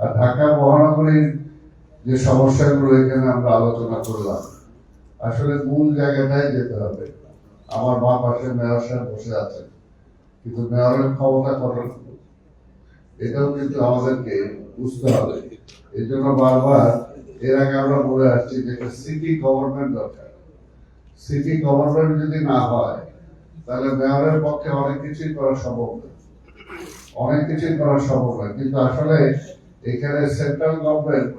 আর ঢাকা মহানগরীর যে সমস্যাগুলো, এখানে আমরা আলোচনা করলাম। আসলে মূল জায়গাটায় যেতে হবে। আমার মা পাশে মেয়র সাহেব বসে আছেন। কিন্তু মেয়রের ক্ষমতা কতটুকু? এটাও কিন্তু আমাদেরকে বুঝতে হবে। এই জন্য বারবার, এর আগে আমরা বলে আসছি যে সিটি গভর্নমেন্ট দরকার। সিটি গভর্নমেন্ট যদি না হয়, তাহলে মেয়রের পক্ষে অনেক কিছুই করা সম্ভব না। অনেক কিছুই করা সম্ভব না। কিন্তু আসলে এখানে সেন্ট্রাল গভর্নমেন্ট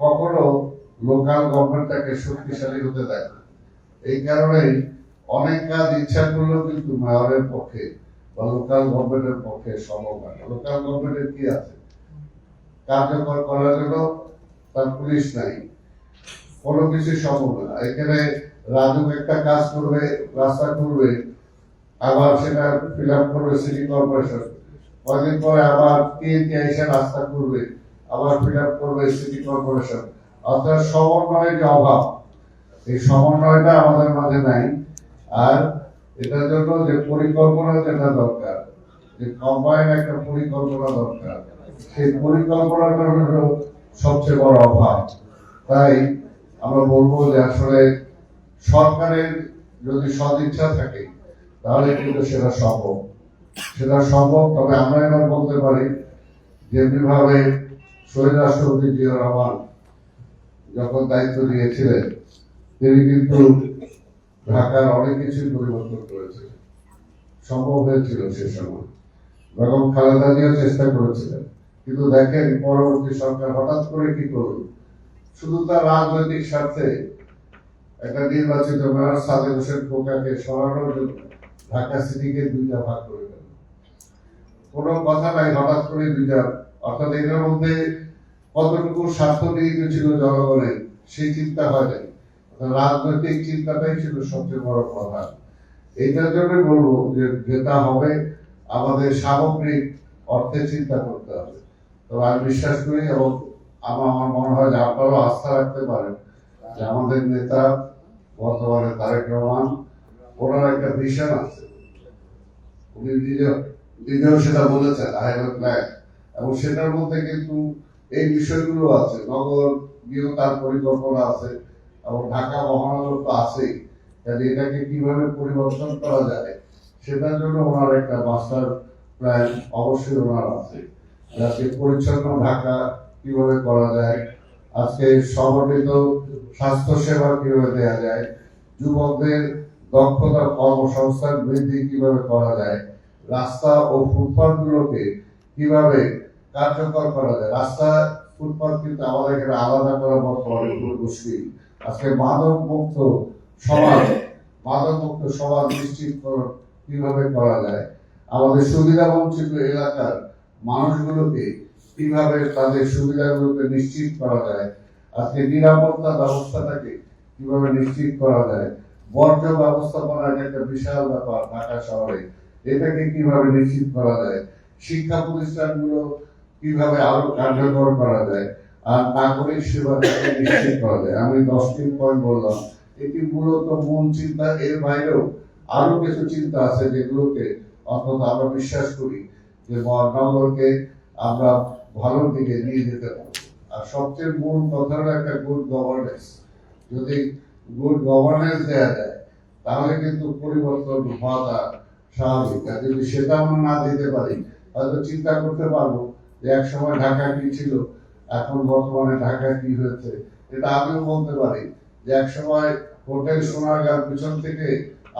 কখনো লোকাল গভর্নমেন্টটাকে শক্তিশালী হতে দেয় না। এই কারণেই অনেক কাজ ইচ্ছা করলেও কিন্তু মেয়রের পক্ষে বা লোকাল গভর্নমেন্টের পক্ষে সম্ভব হয় না। লোকাল গভর্নমেন্টের কি আছে? কার্যকর করার জন্য তার পুলিশ নাই। কোনো কিছু সম্ভব না। এখানে রাজু একটা কাজ করবে, রাস্তা করবে, আবার সেটা ফিল আপ করবে সিটি কর্পোরেশন কয়েকদিন পরে আবার টিএনটি এসে রাস্তা করবে, আবার ফিল আপ করবে সিটি কর্পোরেশন। অর্থাৎ সমন্বয়ের যে অভাব। এই সমন্বয়টা আমাদের মাঝে নাই। আর এটার জন্য যে পরিকল্পনা যেটা দরকার, যে কম্বাইন একটা পরিকল্পনা দরকার, সেই পরিকল্পনাটা হলো সবচেয়ে বড় অভাব। তাই আমরা বলব যে আসলে সরকারের যদি সদিচ্ছা থাকে, তাহলে কিন্তু সেটা সম্ভব। সেটা সম্ভব, তবে আমরা এবার বলতে পারি, যেমনিভাবে শহীদ রাষ্ট্রপতি জিয়া রহমান যখন দায়িত্ব নিয়েছিলেন তিনি কিন্তু ঢাকার অনেক কিছুই পরিবর্তন করেছিলেন সম্ভব হয়েছিল সে সময়। বেগম খালেদা জিয়া চেষ্টা করেছিলেন। কিন্তু দেখেন, পরবর্তী সরকার হঠাৎ করে কি করল? শুধু তার রাজনৈতিক স্বার্থে একটা নির্বাচিত মেয়র সাদেক হোসেন খোকাকে সরানোর জন্য ঢাকা সিটিকে দুইটা ভাগ করে দিল কোনো কথা নাই, হঠাৎ করে দুইটা, অর্থাৎ এটার মধ্যে কতটুকু স্বার্থ নিহিত ছিল জনগণের, সেই চিন্তা হয় নাই। রাজনৈতিক চিন্তাটাই ছিল সবচেয়ে বড় কথা। এইটার জন্য বলব যে যেটা হবে, আমাদের সামগ্রিক অর্থে চিন্তা করতে হবে। তো আমি বিশ্বাস করি এবং আমার আমার মনে হয় যে আপনারাও আস্থা রাখতে পারেন যে আমাদের নেতা, বর্তমানে তারেক রহমান, ওনার একটা ভিশন আছে। উনি নিজেও নিজেও সেটা বলেছেন আই হ্যাভ প্ল্যান এবং সেটার মধ্যে কিন্তু এই বিষয়গুলো আছে, নগর গিয়েও তার পরিকল্পনা আছে, এবং ঢাকা মহানগর তো আছেই। তাহলে এটাকে কীভাবে পরিবর্তন করা যায়, সেটার জন্য ওনার একটা মাস্টার প্ল্যান অবশ্যই ওনার আছে। যাতে পরিচ্ছন্ন ঢাকা কীভাবে করা যায়, আজকে সংগঠিত স্বাস্থ্য সেবা কীভাবে দেওয়া যায়, যুবকদের দক্ষতা কর্মসংস্থান বৃদ্ধি কীভাবে করা যায় রাস্তা ও ফুটপাথ গুলোকে কীভাবে কার্যকর করা যায়? রাস্তা ফুটপাথ কিন্তু আমাদের এখানে আলাদা করা বর্তমানে মুশকিল। আজকে মাদক মুক্ত সমাজ মাদক মুক্ত সমাজ নিশ্চিত কীভাবে করা যায়? আমাদের সুবিধা বঞ্চিত এলাকার মানুষগুলোকে কীভাবে তাদের সুবিধাগুলোকে নিশ্চিত করা যায়? আজকে নিরাপত্তা ব্যবস্থাটাকে কীভাবে নিশ্চিত করা যায়? বর্জ্য ব্যবস্থাপনা একটা বিশাল ব্যাপার ঢাকা শহরে। এটাকে কীভাবে নিশ্চিত করা যায়? শিক্ষা প্রতিষ্ঠানগুলো কীভাবে আরও কার্যকর করা যায়? আর নাগরিক সেবাটাকে নিশ্চিত করা যায়? আমি দশটি পয়েন্ট বললাম। এটি মূলত মূল চিন্তা। এর বাইরেও আরও কিছু চিন্তা আছে যেগুলোকে অন্তত আমরা বিশ্বাস করি যে মহানগরকে আমরা ভালোর দিকে নিয়ে যেতে পারব। আর সবচেয়ে মূল কথা হলো একটা গুড গভর্নেন্স যদি গুড গভর্নেন্স দেওয়া যায়, তাহলে কিন্তু পরিবর্তন হওয়াটা স্বাভাবিক, আর যদি সেটা আমরা না দিতে পারি হয়তো চিন্তা করতে পারব যে এক সময় ঢাকা কি ছিল, এখন বর্তমানে ঢাকা কি হয়েছে। এটা আমিও বলতে পারি যে এক সময় হোটেল সোনারগাঁর পিছন থেকে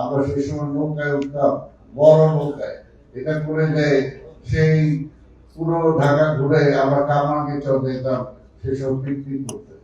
আমরা সেই সময় নৌকায় উঠতাম, বড় নৌকায়। এটা করে যে সেই পুরো ঢাকা ঘুরে আমরা কামাকে চলে যেতাম, সেসব পিকনিক করতে।